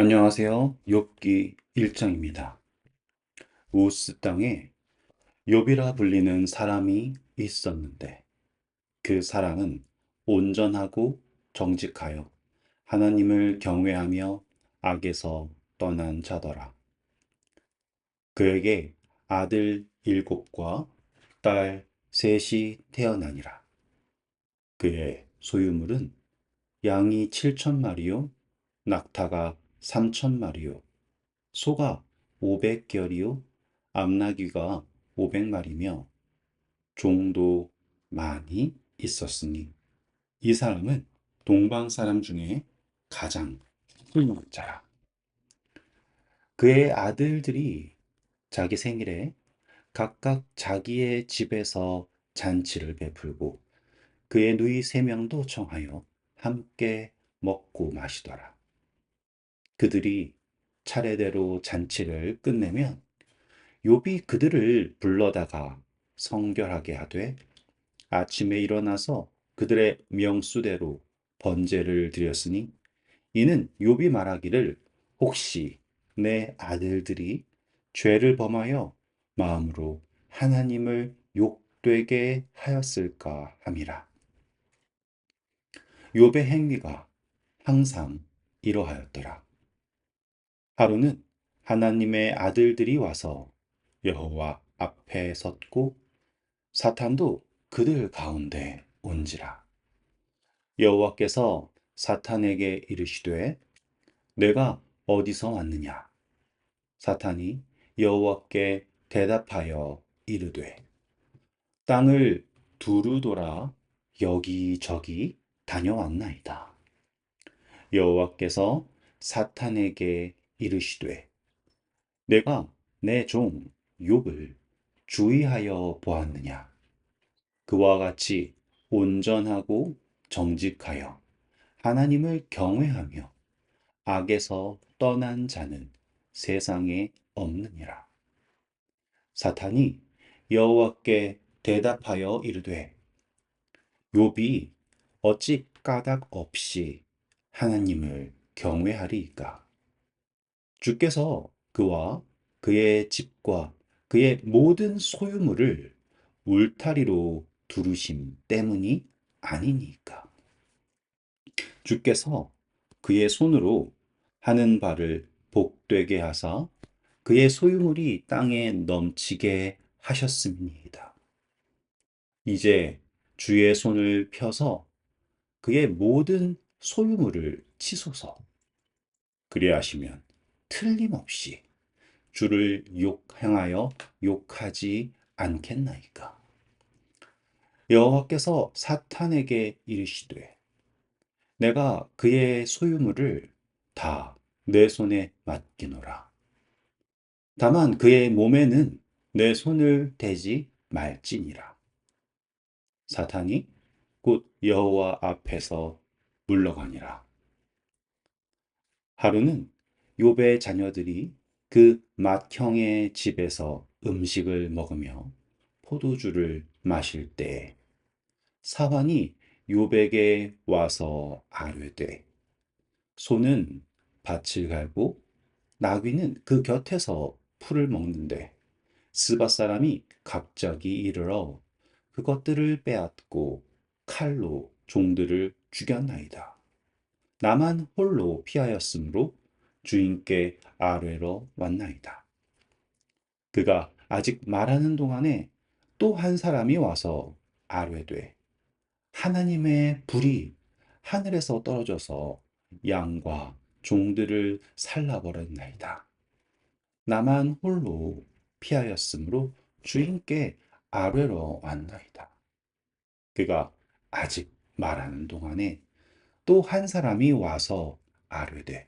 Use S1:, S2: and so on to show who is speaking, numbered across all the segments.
S1: 안녕하세요. 욥기 1장입니다. 우스 땅에 욥이라 불리는 사람이 있었는데 그 사람은 온전하고 정직하여 하나님을 경외하며 악에서 떠난 자더라. 그에게 아들 일곱과 딸 셋이 태어나니라. 그의 소유물은 양이 칠천 마리요, 낙타가 삼천 마리요, 소가 오백 결이요, 암나귀가 오백 마리며 종도 많이 있었으니 이 사람은 동방 사람 중에 가장 훌륭한 자라. 그의 아들들이 자기 생일에 각각 자기의 집에서 잔치를 베풀고 그의 누이 세 명도 청하여 함께 먹고 마시더라. 그들이 차례대로 잔치를 끝내면 욥이 그들을 불러다가 성결하게 하되 아침에 일어나서 그들의 명수대로 번제를 드렸으니 이는 욥이 말하기를 혹시 내 아들들이 죄를 범하여 마음으로 하나님을 욕되게 하였을까 함이라. 욥의 행위가 항상 이러하였더라. 하루는 하나님의 아들들이 와서 여호와 앞에 섰고 사탄도 그들 가운데 온지라. 여호와께서 사탄에게 이르시되 내가 어디서 왔느냐? 사탄이 여호와께 대답하여 이르되 땅을 두루 돌아 여기저기 다녀왔나이다. 여호와께서 사탄에게 이르시되 내가 내 종 욥을 주의하여 보았느냐? 그와 같이 온전하고 정직하여 하나님을 경외하며 악에서 떠난 자는 세상에 없느니라. 사탄이 여호와께 대답하여 이르되 욥이 어찌 까닭 없이 하나님을 경외하리이까 주께서 그와 그의 집과 그의 모든 소유물을 울타리로 두르심 때문이 아니니까. 주께서 그의 손으로 하는 바를 복되게 하사 그의 소유물이 땅에 넘치게 하셨습니다. 이제 주의 손을 펴서 그의 모든 소유물을 치소서. 그리하시면 틀림없이 주를 욕행하여 욕하지 않겠나이까. 여호와께서 사탄에게 이르시되 내가 그의 소유물을 다 내 손에 맡기노라. 다만 그의 몸에는 내 손을 대지 말지니라. 사탄이 곧 여호와 앞에서 물러가니라. 하루는 욥의 자녀들이 그 맏형의 집에서 음식을 먹으며 포도주를 마실 때 사환이 욥에게 와서 아뢰되 소는 밭을 갈고 나귀는 그 곁에서 풀을 먹는데 스바 사람이 갑자기 이르러 그것들을 빼앗고 칼로 종들을 죽였나이다. 나만 홀로 피하였으므로 주인께 아뢰러 왔나이다. 그가 아직 말하는 동안에 또 한 사람이 와서 아뢰되 하나님의 불이 하늘에서 떨어져서 양과 종들을 살라버렸나이다. 나만 홀로 피하였으므로 주인께 아뢰러 왔나이다. 그가 아직 말하는 동안에 또 한 사람이 와서 아뢰되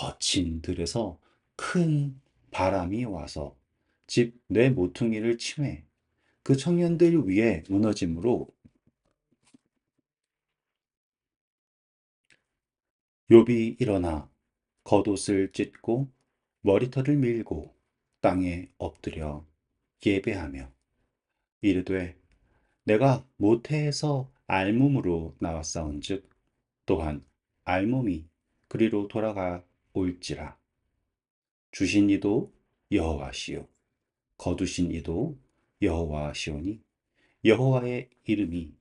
S1: 거친 들에서 큰 바람이 와서 집 내 모퉁이를 침해 그 청년들 위에 무너짐으로 욥이 일어나 겉옷을 찢고 머리털을 밀고 땅에 엎드려 예배하며 이르되 내가 모태에서 알몸으로 나왔사온즉 또한 알몸이 그리로 돌아가 올지라 주신 이도 여호와시요 거두신 이도 여호와시오니 여호와의 이름이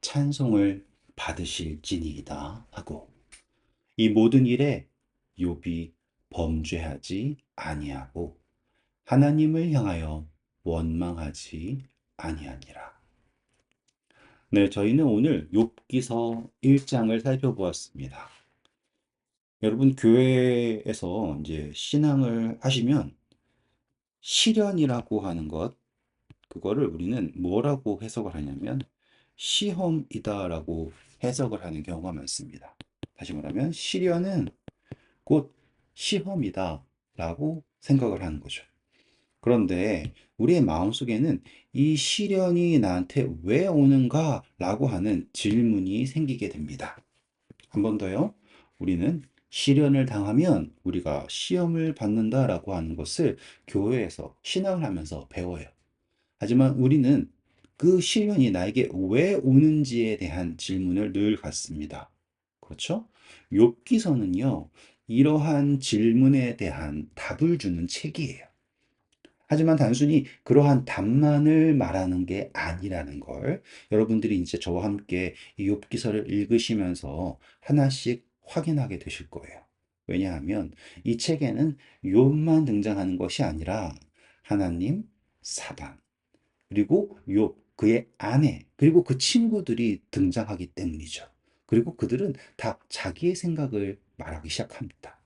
S1: 찬송을 받으실지니이다 하고 이 모든 일에 욥이 범죄하지 아니하고 하나님을 향하여 원망하지 아니하니라. 네, 저희는 오늘 욥기서 1장을 살펴보았습니다. 여러분 교회에서 이제 신앙을 하시면 시련이라고 하는 것 그거를 우리는 뭐라고 해석을 하냐면 시험이다라고 해석을 하는 경우가 많습니다. 다시 말하면 시련은 곧 시험이다라고 생각을 하는 거죠. 그런데 우리의 마음속에는 이 시련이 나한테 왜 오는가라고 하는 질문이 생기게 됩니다. 한 번 더요. 우리는 시련을 당하면 우리가 시험을 받는다라고 하는 것을 교회에서 신앙을 하면서 배워요. 하지만 우리는 그 시련이 나에게 왜 오는지에 대한 질문을 늘 갖습니다. 그렇죠? 욥기서는요. 이러한 질문에 대한 답을 주는 책이에요. 하지만 단순히 그러한 답만을 말하는 게 아니라는 걸 여러분들이 이제 저와 함께 이 욥기서를 읽으시면서 하나씩 확인하게 되실 거예요. 왜냐하면 이 책에는 욥만 등장하는 것이 아니라 하나님, 사단, 그리고 욥, 그의 아내, 그리고 그 친구들이 등장하기 때문이죠. 그리고 그들은 다 자기의 생각을 말하기 시작합니다.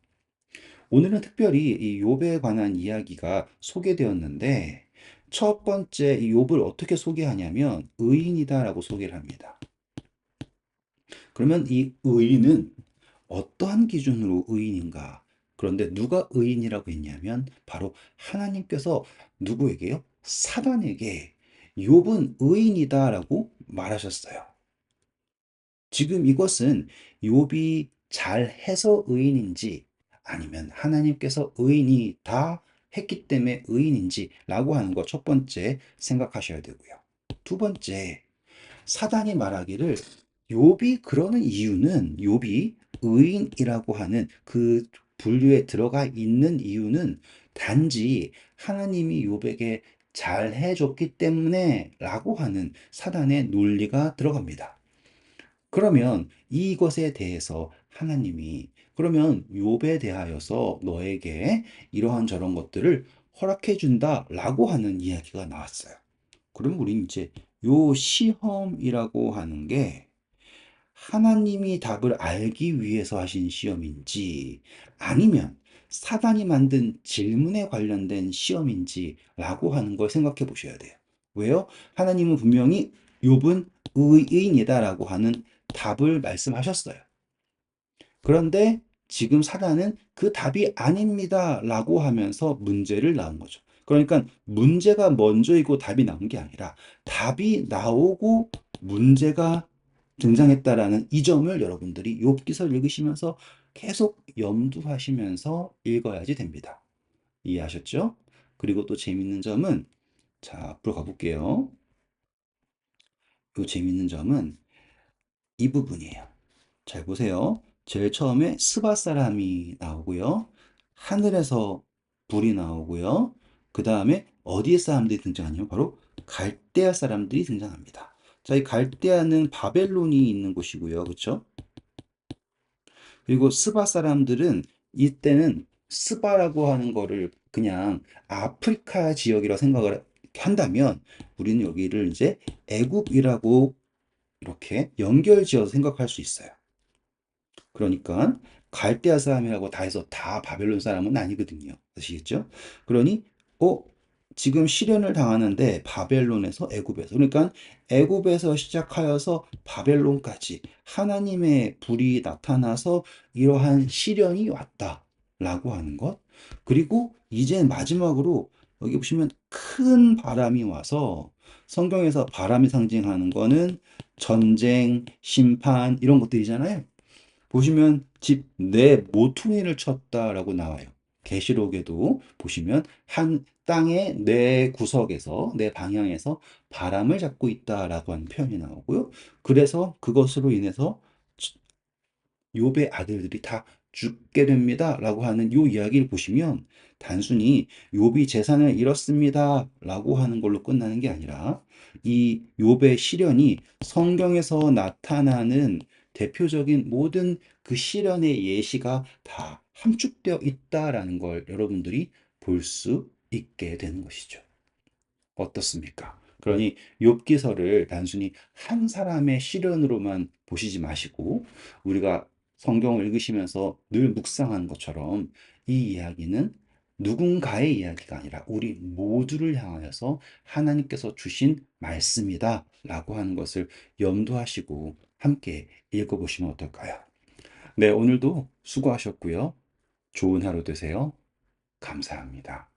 S1: 오늘은 특별히 이 욥에 관한 이야기가 소개되었는데 첫 번째 이 욥을 어떻게 소개하냐면 의인이다라고 소개를 합니다. 그러면 이 의인은 어떠한 기준으로 의인인가? 그런데 누가 의인이라고 했냐면 바로 하나님께서 누구에게요? 사단에게 욥은 의인이다라고 말하셨어요. 지금 이것은 욥이 잘해서 의인인지 아니면 하나님께서 의인이 다 했기 때문에 의인인지라고 하는 것첫 번째 생각하셔야 되고요. 두 번째, 사단이 말하기를 욥이 그러는 이유는 욥이 의인이라고 하는 그 분류에 들어가 있는 이유는 단지 하나님이 욥에게 잘 해줬기 때문에 라고 하는 사단의 논리가 들어갑니다. 그러면 이것에 대해서 하나님이 그러면 욥에 대하여서 너에게 이러한 저런 것들을 허락해 준다라고 하는 이야기가 나왔어요. 그럼 우리 이제 요 시험이라고 하는 게 하나님이 답을 알기 위해서 하신 시험인지 아니면 사단이 만든 질문에 관련된 시험인지라고 하는 걸 생각해 보셔야 돼요. 왜요? 하나님은 분명히 욥은 의인이다라고 하는 답을 말씀하셨어요. 그런데 지금 사단은 그 답이 아닙니다. 라고 하면서 문제를 낳은 거죠. 그러니까 문제가 먼저이고 답이 나온 게 아니라 답이 나오고 문제가 등장했다라는 이 점을 여러분들이 욥기서를 읽으시면서 계속 염두하시면서 읽어야지 됩니다. 이해하셨죠? 그리고 또 재밌는 점은 자, 앞으로 가볼게요. 이 재밌는 점은 이 부분이에요. 잘 보세요. 제일 처음에 스바 사람이 나오고요. 하늘에서 불이 나오고요. 그 다음에 어디에 사람들이 등장하냐면 바로 갈대아 사람들이 등장합니다. 자, 이 갈대아는 바벨론이 있는 곳이고요. 그렇죠? 그리고 스바 사람들은 이때는 스바라고 하는 거를 그냥 아프리카 지역이라고 생각을 한다면 우리는 여기를 이제 애굽이라고 이렇게 연결지어서 생각할 수 있어요. 그러니까 갈대아 사람이라고 다 해서 다 바벨론 사람은 아니거든요. 아시겠죠? 그러니 어 지금 시련을 당하는데 바벨론에서 애굽에서 그러니까 애굽에서 시작하여서 바벨론까지 하나님의 불이 나타나서 이러한 시련이 왔다. 라고 하는 것. 그리고 이제 마지막으로 여기 보시면 큰 바람이 와서 성경에서 바람이 상징하는 거는 전쟁, 심판 이런 것들이잖아요. 보시면 집 내 모퉁이를 쳤다라고 나와요. 계시록에도 보시면 한 땅의 내 구석에서 내 방향에서 바람을 잡고 있다라고 하는 표현이 나오고요. 그래서 그것으로 인해서 욥의 아들들이 다 죽게 됩니다라고 하는 요 이야기를 보시면 단순히 욥이 재산을 잃었습니다라고 하는 걸로 끝나는 게 아니라 이 욥의 시련이 성경에서 나타나는 대표적인 모든 그 시련의 예시가 다 함축되어 있다라는 걸 여러분들이 볼 수 있게 되는 것이죠. 어떻습니까? 그러니 욥기서를 단순히 한 사람의 시련으로만 보시지 마시고 우리가 성경을 읽으시면서 늘 묵상하는 것처럼 이 이야기는 누군가의 이야기가 아니라 우리 모두를 향하여서 하나님께서 주신 말씀이다 라고 하는 것을 염두하시고 함께 읽어보시면 어떨까요? 네, 오늘도 수고하셨고요. 좋은 하루 되세요. 감사합니다.